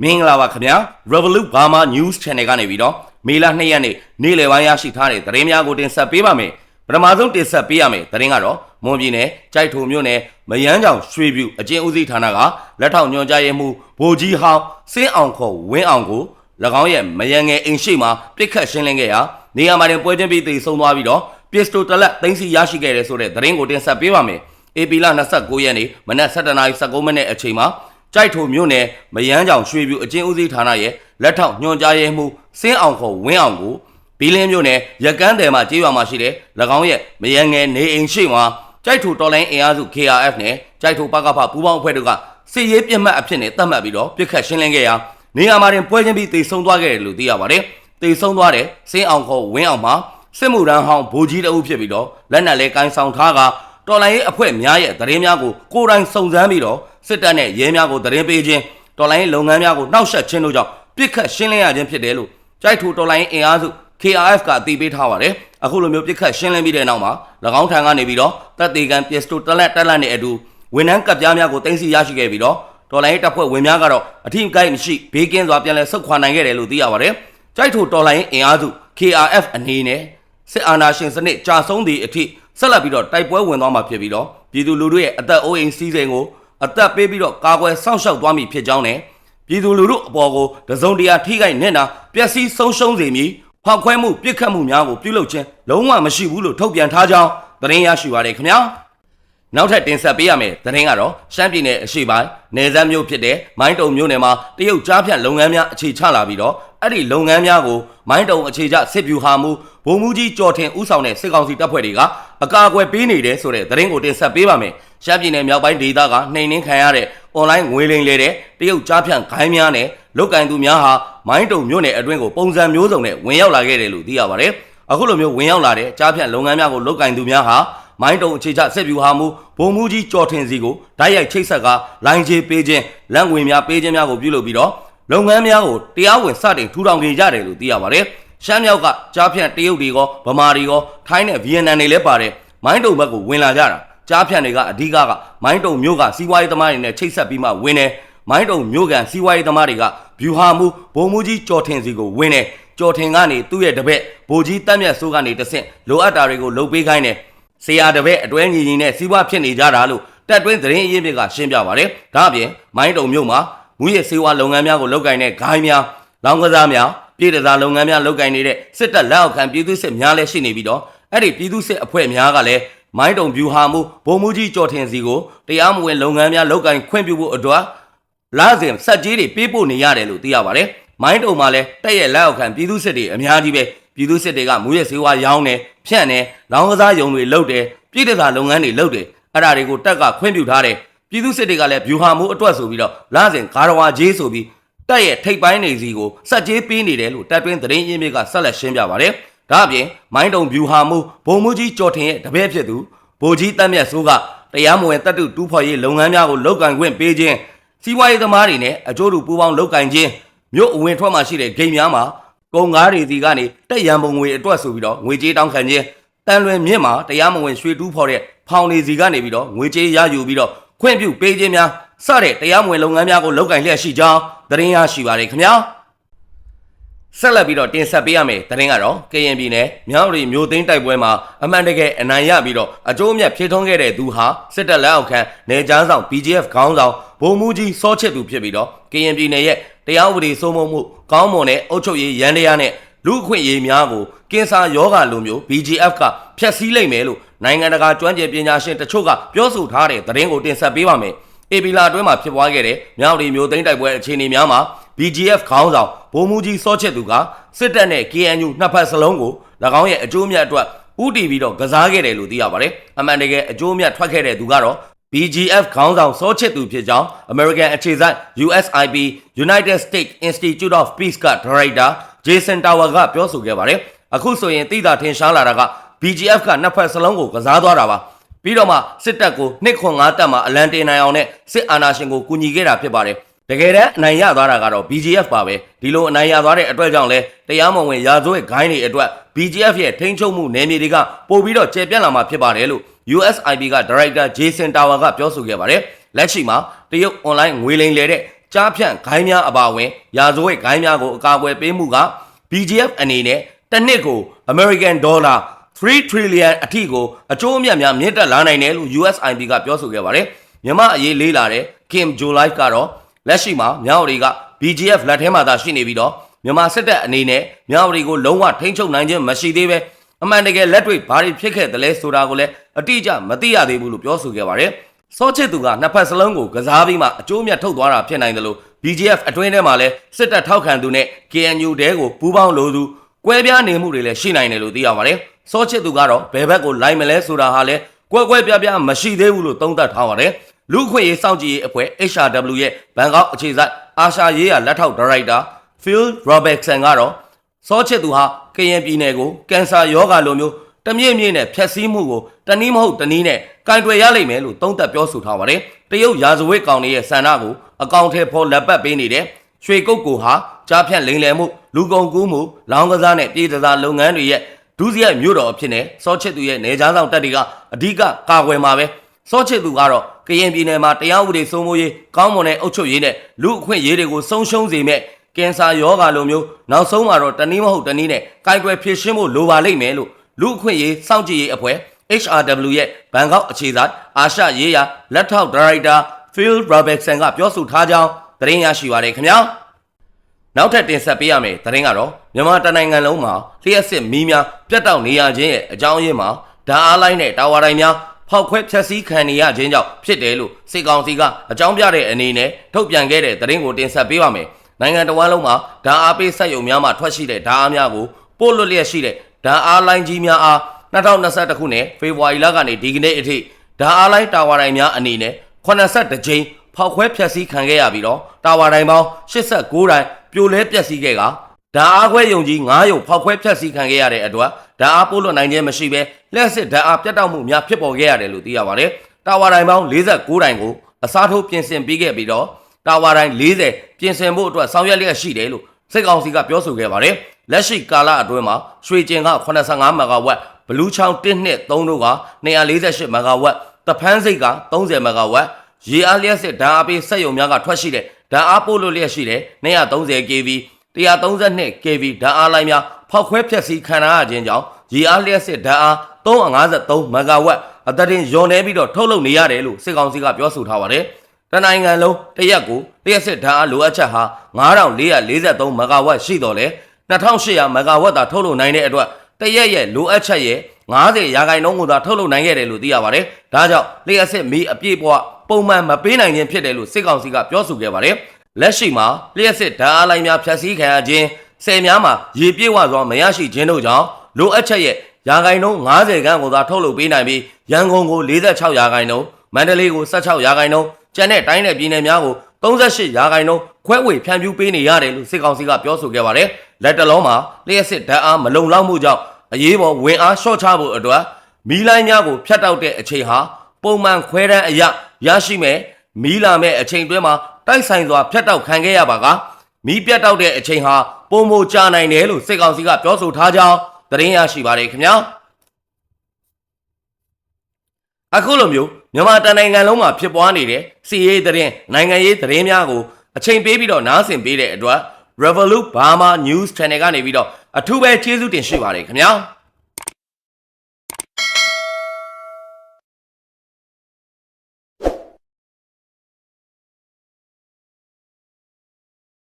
မင်္ဂလာပါခင်ဗျာ Revolut Burma News Channel ကနေပြီးတော့မေလ2ရက်နေ့နေ့လယ်ပိုင်းရရှိထားတဲ့သတင်းများကိုတင်ဆက်ပေးပါမယ်ပထမဆုံးတင်ဆက်ပေးရမယ်သတင်းကတော့မွန်ပြည်နယ်ကြိုက်ထုံမြို့နယ်မယန်းကြောင်ရွှေပြူအကျဉ်းဦးစီးဌာနကလက်ထောက်ညွှန်ကြားရေးမှူးဗိုလ်ကြီးဟောင်းစင်းအောင်ခေါ်ဝင်းအောင်ကို၎င်းရဲ့မယန်းငယ်အိမ်ရှိမှာပြစ်ခတ်ရှင်းလင်းခဲ့ရာနေရာမှာတင်ပွဲချင်းပြီးသိဆုံးသွားပြီးတော့ပစ္စတိုတလက်သိမ်းဆီရရှိခဲ့တယ်ဆိုတဲ့သတင်းကိုတင်ဆက်ပေးပါမယ် AP လ29ရက်နေ့မနက်7:19မိနစ်အချိန်မှာ ကြိုက်ထိုမြို့နယ်မယန်းကြောင်ရွှေပြူအကျဉ်းဦးစီးဌာနရဲ့လက်ထောက်ညွှန်ကြားရေးမှူးစင်းအောင်ခေါ်ဝင်းအောင်ကိုဘီလင်းမြို့နယ်ရကန်းတယ်မှာကြေးရွာမှာရှိတဲ့၎င်းရဲ့မယန်းငယ်နေအိမ်ရှိမှာကြိုက်ထိုတော်လိုင်းအင်အားစု KRF နဲ့ကြိုက်ထိုပကဖပူးပေါင်းအဖွဲ့တို့ကစစ်ရေးပြစ်မှတ်အဖြစ်နဲ့သတ်မှတ်ပြီးတော့ပြစ်ခတ်ရှင်းလင်းခဲ့ရာနေရာမှာတင်ပွဲချင်းပြီးတေဆုံးသွားခဲ့တယ်လို့သိရပါတယ်တေဆုံးသွားတဲ့စင်းအောင်ခေါ်ဝင်းအောင်မှာစစ်မှုရန်ဟောင်းဗိုလ်ကြီးတအုပ်ဖြစ်ပြီးတော့လက်နက်လဲကိုင်းဆောင်ထားက တော်လိုင်းရေးအဖွဲ့များရဲ့သတင်းများကိုကိုယ်တိုင်စုံစမ်းပြီးတော့စစ်တပ်နဲ့ရဲများကိုသတင်းပေးခြင်းတော်လိုင်းရေးလုပ်ငန်းများကိုနှောက်ယှက်ခြင်းတို့ကြောင့်ပြစ်ခတ်ရှင်းလင်းရခြင်းဖြစ်တယ်လို့ကြိုက်ထူတော်လိုင်းရေးအင်အားစု KRF ကအသိပေးထားပါတယ်အခုလိုမျိုးပြစ်ခတ်ရှင်းလင်းပြီးတဲ့နောက်မှာ၎င်းထံကနေပြီးတော့တပ်သေးကန်ပစ္စတိုတလက်တက်လက်နဲ့အတူဝန်ထမ်းကပ်ပြားများကိုတင်စီရရှိခဲ့ပြီးတော့တော်လိုင်းရေးတပ်ဖွဲ့ဝင်များကတော့အထင်ကိုက်မရှိဘေးကင်းစွာပြန်လည်ဆုတ်ခွာနိုင်ခဲ့တယ်လို့သိရပါတယ်ကြိုက်ထူတော်လိုင်းရေးအင်အားစု KRF အနေနဲ့စစ်အာဏာရှင်စနစ်ကြာဆုံးသည့်အထိ ဆက်လက်ပြီးတော့တိုက်ပွဲဝင်သွားမှာဖြစ်ပြီးတော့ပြည်သူလူထုရဲ့အသက်အိုးအိမ်စီးစိမ်ကိုအသက်ပေးပြီးတော့ကာကွယ်စောင့်ရှောက်သွားမည်ဖြစ်ကြောင်းနဲ့ပြည်သူလူထုအပေါ်ကိုတစုံတရာထိခိုက်နေတာပျက်စီးဆုံးရှုံးစေမည်ဖောက်ခွဲမှုပြစ်ခတ်မှုများကိုပြုလုပ်ခြင်းလုံးဝမရှိဘူးလို့ထုတ်ပြန်ထားကြောင်းသတင်းရရှိပါရခင်ဗျာနောက်ထပ်တင်ဆက်ပေးရမယ်သတင်းကတော့ရှမ်းပြည်နယ်အရှေ့ပိုင်းနယ်စပ်မြို့ဖြစ်တဲ့မိုင်းတုံမြို့နယ်မှာတရုတ်ကြားဖြတ်လုပ်ငန်းများအခြေချလာပြီးတော့အဲ့ဒီလုပ်ငန်းများကိုမိုင်းတုံအခြေချစစ်ဗျူဟာမှု ဗိုလ်မှူးကြီးကျော်ထင်ဦးဆောင်တဲ့စစ်ကောင်စီတပ်ဖွဲ့တွေကအကာအကွယ်ပေးနေတယ်ဆိုတဲ့သတင်းကိုတင်ဆက်ပေးပါမယ်ရှမ်းပြည်နယ်မြောက်ပိုင်းဒေသကနှိမ်နှင်းခံရတဲ့အွန်လိုင်းငွေလိမ်လေတဲ့တရုတ်ကြားဖြတ်ဂိုင်းများနဲ့လုတ်ကင်သူများဟာမိုင်းတုံမြို့နယ်အတွင်းကိုပုံစံမျိုးစုံနဲ့ဝင်ရောက်လာခဲ့တယ်လို့သိရပါတယ်အခုလိုမျိုးဝင်ရောက်လာတဲ့ကြားဖြတ်လုပ်ငန်းများကိုလုတ်ကင်သူများဟာမိုင်းတုံအခြေချဆက်ပြူဟာမူဘုံမူကြီးကြော်ထင်စီကိုဓာတ်ရိုက်ချိတ်ဆက်ကလိုင်းချေပေးခြင်းလက်ငွေများပေးခြင်းများကိုပြုလုပ်ပြီးတော့လုပ်ငန်းများကိုတရားဝင်စတင်ထူထောင်နေကြတယ်လို့သိရပါတယ်။ ရှမ်းမြောက်ကကြားဖြန့်တရုတ်တွေရောဗမာတွေရောထိုင်းနဲ့ဗီယက်နမ်တွေလည်းပါတယ်။မိုင်းတုံဘက်ကိုဝင်လာကြတာကြားဖြန့်တွေကအဓိကကမိုင်းတုံမျိုးကစီးပွားရေးသမားတွေနဲ့ချိတ်ဆက်ပြီးမှဝင်တယ်။မိုင်းတုံမျိုးကန်စီးပွားရေးသမားတွေကဗျူဟာမူဘုံမူကြီးကြော်ထင်စီကိုဝင်တယ်။ကြော်ထင်ကနေသူ့ရဲ့တပည့်ဗိုလ်ကြီးတက်မြတ်စိုးကနေတဆင့်လိုအပ်တာတွေကိုလုပ်ပေးခိုင်းတယ်။ဆရာတပည့်အတွဲညီညီနဲ့စီးပွားဖြစ်နေကြတာလို့တက်တွင်းသတင်းအရင်းမြစ်ကရှင်းပြပါတယ်။ဒါအပြင်မိုင်းတုံမြို့မှာမူရစေဝါလုပ်ငန်းများကိုလုပ်ကိုင်တဲ့ဂိုင်းများ၊လောင်းကစားများ၊ ပြည်တစားလုပ်ငန်းများလုပ်ကိုင်နေတဲ့စစ်တပ်လက်အောက်ခံပြည်သူစစ်များလည်းရှိနေပြီးတော့အဲ့ဒီပြည်သူစစ်အဖွဲ့များကလည်းမိုင်းတုံဗျူဟာမှုဗိုလ်မှူးကြီးကျော်ထင်စီကိုတရားမဝင်လုပ်ငန်းများလုပ်ကိုင်ခွင့်ပြုဖို့အတွက်လာစဉ်စက်ကြီးတွေပေးပို့နေရတယ်လို့သိရပါတယ်။မိုင်းတုံမှာလည်းတက်ရဲ့လက်အောက်ခံပြည်သူစစ်တွေအများကြီးပဲပြည်သူစစ်တွေကမူရစေဝါရောင်းတယ်ဖြန့်တယ်လောင်းကစားယုံတွေလုပ်တယ်ပြည်တစားလုပ်ငန်းတွေလုပ်တယ်အဲ့ဒါတွေကိုတက်ကခွင့်ပြုထားတယ်ပြည်သူစစ်တွေကလည်းဗျူဟာမှုအတွက်ဆိုပြီးတော့လာစဉ်ဂါရဝါဂျေးဆိုပြီး တက်ရဲ့ထိပ်ပိုင်းနေစီကိုစက်ကြီးပေးနေတယ်လို့တက်တွင်းသတင်းရင်းမြစ်ကဆက်လက်ရှင်းပြပါတယ်ဒါအပြင်မိုင်းတုံဗျူဟာမှုဘုံမှုကြီးကျော်ထင်ရဲ့တပည့်ဖြစ်သူဗိုလ်ကြီးတက်မြတ်စိုးကတရားမဝင်တပ်တုတူးဖော်ရေးလုပ်ငန်းများကိုလုပ်ကင်ခွင့်ပေးခြင်းစီးပွားရေးသမားတွေနဲ့အကျိုးတူပူးပေါင်းလုပ်ကင်ခြင်းမြို့အဝင်ထွက်မှာရှိတဲ့ဂိမ်းများမှာကုန်ကားတွေစီကနေတက်ရန်ပုံငွေအတွက်ဆိုပြီးတော့ငွေကြေးတောင်းခံခြင်းတန်လွင်မြင့်မှာတရားမဝင်ရွှေတူးဖော်တဲ့ဖောင်တွေစီကနေပြီးတော့ငွေကြေးရယူပြီးတော့ခွင့်ပြုပေးခြင်းများ စတဲ့တရားမဝင်လုပ်ငန်းများကိုလုပ်ကင်လျက်ရှိကြောင်းသတင်းရရှိပါတယ်ခင်ဗျာဆက်လက်ပြီးတော့တင်ဆက်ပေးရမယ်သတင်းကတော့ကရင်ပြည်နယ်မြောက်ရီမြို့သိမ်းတိုက်ပွဲမှာအမှန်တကယ်အနိုင်ရပြီးတော့အကျိုးအမြတ်ဖြည့်ထုံးခဲ့တဲ့သူဟာစစ်တပ်လက်အောက်ခံနေကြားဆောင် BGF ခေါင်းဆောင်ဗိုလ်မှူးကြီးစောချစ်သူဖြစ်ပြီးတော့ကရင်ပြည်နယ်ရဲ့တရားဥပဒေစိုးမိုးမှုကောင်းမွန်တဲ့အုပ်ချုပ်ရေးရန်တရားနဲ့လူအခွင့်အရေးများကိုကင်ဆာယောဂါလိုမျိုး BGF ကဖျက်ဆီးလိုက်မယ်လို့နိုင်ငံတကာကျွမ်းကျင်ပညာရှင်တချို့ကပြောဆိုထားတဲ့သတင်းကိုတင်ဆက်ပေးပါမယ်။ အေပီလာအတွင်းမှာဖြစ်ပွားခဲ့တဲ့မြောက်ရီမျိုးသိန်းတိုက်ပွဲအခြေအနေများမှာ BGF ခေါင်းဆောင်ဗိုလ်မှူးကြီးစောချစ်သူကစစ်တပ်နဲ့ KNU နှစ်ဖက်စလုံးကို၎င်းရဲ့အကျိုးအမြတ်အတွက်ဥတီပြီးတော့ကစားခဲ့တယ်လို့သိရပါတယ်။အမှန်တကယ်အကျိုးအမြတ်ထွက်ခဲ့တဲ့သူကတော့ BGF ခေါင်းဆောင်စောချစ်သူဖြစ်ကြောင်း American အခြေစိုက် USIP United States Institute of Peace က Director Jason Tower ကပြောဆိုခဲ့ပါတယ်။အခုဆိုရင်သိတာထင်ရှားလာတာက BGF ကနှစ်ဖက်စလုံးကိုကစားသွားတာပါ။ ပြီးတော့မှစစ်တပ်ကိုနှစ်ခွန်ငါးတက်မှာအလံတင်နိုင်အောင်နဲ့စစ်အာဏာရှင်ကိုကူညီခဲ့တာဖြစ်ပါတယ်။တကယ်တမ်းအနိုင်ရသွားတာကတော့ BGF ပါပဲဒီလိုအနိုင်ရသွားတဲ့အတွက်ကြောင့်လဲတရားမဝင်ရာဇဝတ်ဂိုင်းတွေအတွက် BGF ရဲ့ထိန်းချုပ်မှုနယ်မြေတွေကပို့ပြီးတော့ကျေပြန့်လာမှာဖြစ်ပါတယ်လို့ USIP က Director Jason Tower ကပြောဆိုခဲ့ပါတယ်လက်ရှိမှာတရုတ် online ငွေလိမ်လေတဲ့ကြားဖြန့်ဂိုင်းများအပါအဝင်ရာဇဝတ်ဂိုင်းများကိုအကာအကွယ်ပေးမှုက BGF အနေနဲ့တစ်နှစ်ကို American Dollar 3 trillion အထိကိုအကျိုးအမြတ်များမြင့်တက်လာနိုင်တယ်လို့ USIP ကပြောဆိုခဲ့ပါတယ်မြန်မာအရေးလေးလာတဲ့ Kim July ကတော့လက်ရှိမှာမြောက်ရီက BGF လက်ထဲမှာသာရှိနေပြီးတော့မြန်မာစစ်တပ်အနေနဲ့မြောက်ရီကိုလုံးဝထိန်းချုပ်နိုင်ခြင်းမရှိသေးပဲအမှန်တကယ်လက်တွေ့ဘာတွေဖြစ်ခဲ့သလဲဆိုတာကိုလည်းအတိအကျမသိရသေးဘူးလို့ပြောဆိုခဲ့ပါတယ်စောချစ်သူကနှစ်ဖက်စလုံးကိုကစားပြီးမှအကျိုးမြတ်ထုတ်သွားတာဖြစ်နိုင်တယ်လို့ BGF အတွင်းထဲမှာလည်းစစ်တပ်ထောက်ခံသူနဲ့ KNU တဲကိုပူးပေါင်းလို့သူကွဲပြားနေမှုတွေလည်းရှိနိုင်တယ်လို့သိရပါတယ် စောချစ်သူကတော့ဘယ်ဘက်ကိုလိုက်မလဲဆိုတာဟာလည်းကွဲကွဲပြားပြားမရှိသေးဘူးလို့သုံးသပ်ထားပါတယ်လူ့အခွင့်အရေးစောင့်ကြည့်ရေးအဖွဲ့ HRW ရဲ့ဘန်ကောက်အခြေစိုက်အာရှရေးရာလက်ထောက်ဒါရိုက်တာ Phil Robertson ကတော့စောချစ်သူဟာကရင်ပြည်နယ်ကိုကင်ဆာရောဂါလိုမျိုးတမြင့်မြင့်နဲ့ဖျက်ဆီးမှုကိုတနည်းမဟုတ်တနည်းနဲ့ကင်တွယ်ရလိမ့်မယ်လို့သုံးသပ်ပြောဆိုထားပါတယ်။တရုတ်ရာဇဝတ်ကောင်တွေရဲ့ဆန္ဒကိုအကောင့်ထဲပေါ်လက်ပတ်ပေးနေတဲ့ရွှေကုတ်ကိုဟာကြားဖြန့်လိမ်လည်မှုလူကုန်ကူးမှုလောင်းကစားနဲ့ပြည်သားလုပ်ငန်းတွေရဲ့ ဒုစရိုက်မြို့တော်အဖြစ်နဲ့စောချစ်သူရဲ့နေကြားဆောင်တပ်တွေကအဓိကကာကွယ်မှာပဲစောချစ်သူကတော့ကရင်ပြည်နယ်မှာတရားဥပဒေစိုးမိုးရေးကောင်းမွန်တဲ့အုပ်ချုပ်ရေးနဲ့လူအခွင့်အရေးတွေကိုဆုံးရှုံးစေမဲ့ကင်ဆာယောဂါလိုမျိုးနောက်ဆုံးမှာတော့တနည်းမဟုတ်တနည်းနဲ့ကိုက်ွယ်ဖြစ်ရှင်းဖို့လိုပါလိမ့်မယ်လို့လူအခွင့်အရေးစောင့်ကြည့်ရေးအဖွဲ့ HRW ရဲ့ဘန်ကောက်အခြေစိုက်အာရှရေးရာလက်ထောက်ဒါရိုက်တာ Phil Robertson ကပြောဆိုထားကြောင်းသတင်းရရှိပါရခင်ဗျာ နောက်ထပ်တင်ဆက်ပေးရမယ်သတင်းကတော့မြန်မာတိုင်းနိုင်ငံလုံးမှာလျှက်စစ်မီးများပြတ်တောက်နေရခြင်းရဲ့အကြောင်းအရင်းမှာဓာတ်အားလိုင်းနဲ့တာဝါတိုင်းများဖောက်ခွဲဖျက်ဆီးခံနေရခြင်းကြောင့်ဖြစ်တယ်လို့စေကောင်စီကအကြောင်းပြတဲ့အနေနဲ့ထုတ်ပြန်ခဲ့တဲ့သတင်းကိုတင်ဆက်ပေးပါမယ်နိုင်ငံတော်ဝန်လုံးမှာဓာတ်အားပေးစက်ရုံများမှာထွက်ရှိတဲ့ဓာတ်အားများကိုပို့လွတ်လျက်ရှိတဲ့ဓာတ်အားလိုင်းကြီးများအား2021ခုနှစ်ဖေဖော်ဝါရီလကနေဒီကနေ့အထိဓာတ်အားလိုင်းတာဝါတိုင်းများအနေနဲ့82ကြိမ်ဖောက်ခွဲဖျက်ဆီးခံခဲ့ရပြီးတော့တာဝါတိုင်းပေါင်း89တိုင်း ပြိုလဲပျက်စီးခဲ့ကဓာတ်အားခွဲယုံကြီး9ယုံဖောက်ခွဲဖျက်ဆီးခံခဲ့ရတဲ့အတွက်ဓာတ်အားပို့လွတ်နိုင်ခြင်းမရှိဘဲလက်စစ်ဓာတ်အားပြတ်တောက်မှုများဖြစ်ပေါ်ခဲ့ရတယ်လို့သိရပါတယ်။တာဝါတိုင်းပေါင်း49တိုင်းကိုအစားထိုးပြင်ဆင်ပေးခဲ့ပြီးတော့တာဝါတိုင်း40ပြင်ဆင်ဖို့အတွက်ဆောင်ရွက်လျက်ရှိတယ်လို့စစ်ကောင်စီကပြောဆိုခဲ့ပါတယ်။လက်ရှိကာလအတွင်းမှာရွှေကျင်က85မဂါဝက်ဘလူးချောင်း1နှစ်3တို့က248မဂါဝက်တဖန်းစိတ်က30မဂါဝက်ရေအားလျက်စစ်ဓာတ်အားပေးစက်ရုံများကထွက်ရှိတဲ့ ဓာတ်အားပို့လို့လျက်ရှိတဲ့230 kV 132 kV ဓာတ်အားလိုင်းများဖောက်ခွဲဖျက်ဆီးခံရခြင်းကြောင့်ရေအားလျက်စစ်ဓာတ်အား353မဂါဝက်အသက်တင်ယွန်နေပြီးတော့ထုတ်လုပ်နေရတယ်လို့စစ်ကောင်စီကပြောဆိုထားပါတယ်။တနိုင်ငံလုံးတရက်ကိုလျက်စစ်ဓာတ်အားလိုအပ်ချက်ဟာ9443မဂါဝက်ရှိတော့လေ2800မဂါဝက်သာထုတ်လုပ်နိုင်တဲ့အတွက်တရက်ရဲ့လိုအပ်ချက်ရဲ့90ရာခိုင်နှုန်းကိုသာထုတ်လုပ်နိုင်ခဲ့တယ်လို့သိရပါတယ်။ဒါကြောင့်လျှက်စစ်မီးအပြည့်ပွား ပုံမှန်မပေးနိုင်ခြင်းဖြစ်တယ်လို့စစ်ကောင်စီကပြောဆိုခဲ့ပါတယ်။လက်ရှိမှာလျှက်စစ်ဓာတ်အားလိုင်းများဖျက်ဆီးခံရခြင်းဆယ်များမှာရေပြည့်ဝစွာမရရှိခြင်းတို့ကြောင့်လိုအပ်ချက်ရဲ့ရာခိုင်နှုန်း90ခန်းကိုသာထုတ်လုပ်ပေးနိုင်ပြီးရန်ကုန်ကို46ရာခိုင်နှုန်းမန္တလေးကို16ရာခိုင်နှုန်းကျန်တဲ့တိုင်းနယ်ပြည်နယ်များကို38ရာခိုင်နှုန်းခွဲဝေဖြန့်ဖြူးပေးနေရတယ်လို့စစ်ကောင်စီကပြောဆိုခဲ့ပါတယ်။လက်တလုံးမှာလျှက်စစ်ဓာတ်အားမလုံလောက်မှုကြောင့်အရေးပေါ်ဝင်အားလျှော့ချဖို့အတွက်မီးလိုင်းများကိုဖျက်တောက်တဲ့အချိန်ဟာပုံမှန်ခွဲတန်းအရ ရရှိမဲ့မီးလာမဲ့အချိန်တွင်းမှာတိုက်ဆိုင်စွာဖျက်တောက်ခံခဲ့ရပါကမီးပြတ်တောက်တဲ့အချိန်ဟာပုံမကြနိုင်တယ်လို့စစ်ကောင်စီကပြောဆိုထားကြောင်းသတင်းရရှိပါတယ်ခင်ဗျာအခုလိုမျိုးမြန်မာတန်နိုင်ငံလုံးမှာဖြစ်ပွားနေတဲ့စီရေးသတင်းနိုင်ငံရေးသတင်းများကိုအချိန်ပေးပြီးတော့နားဆင်ပေးတဲ့အတွက် Revolut Burma News Channel ကနေပြီးတော့အထူးပဲကျေးဇူးတင်ရှိပါတယ်ခင်ဗျာ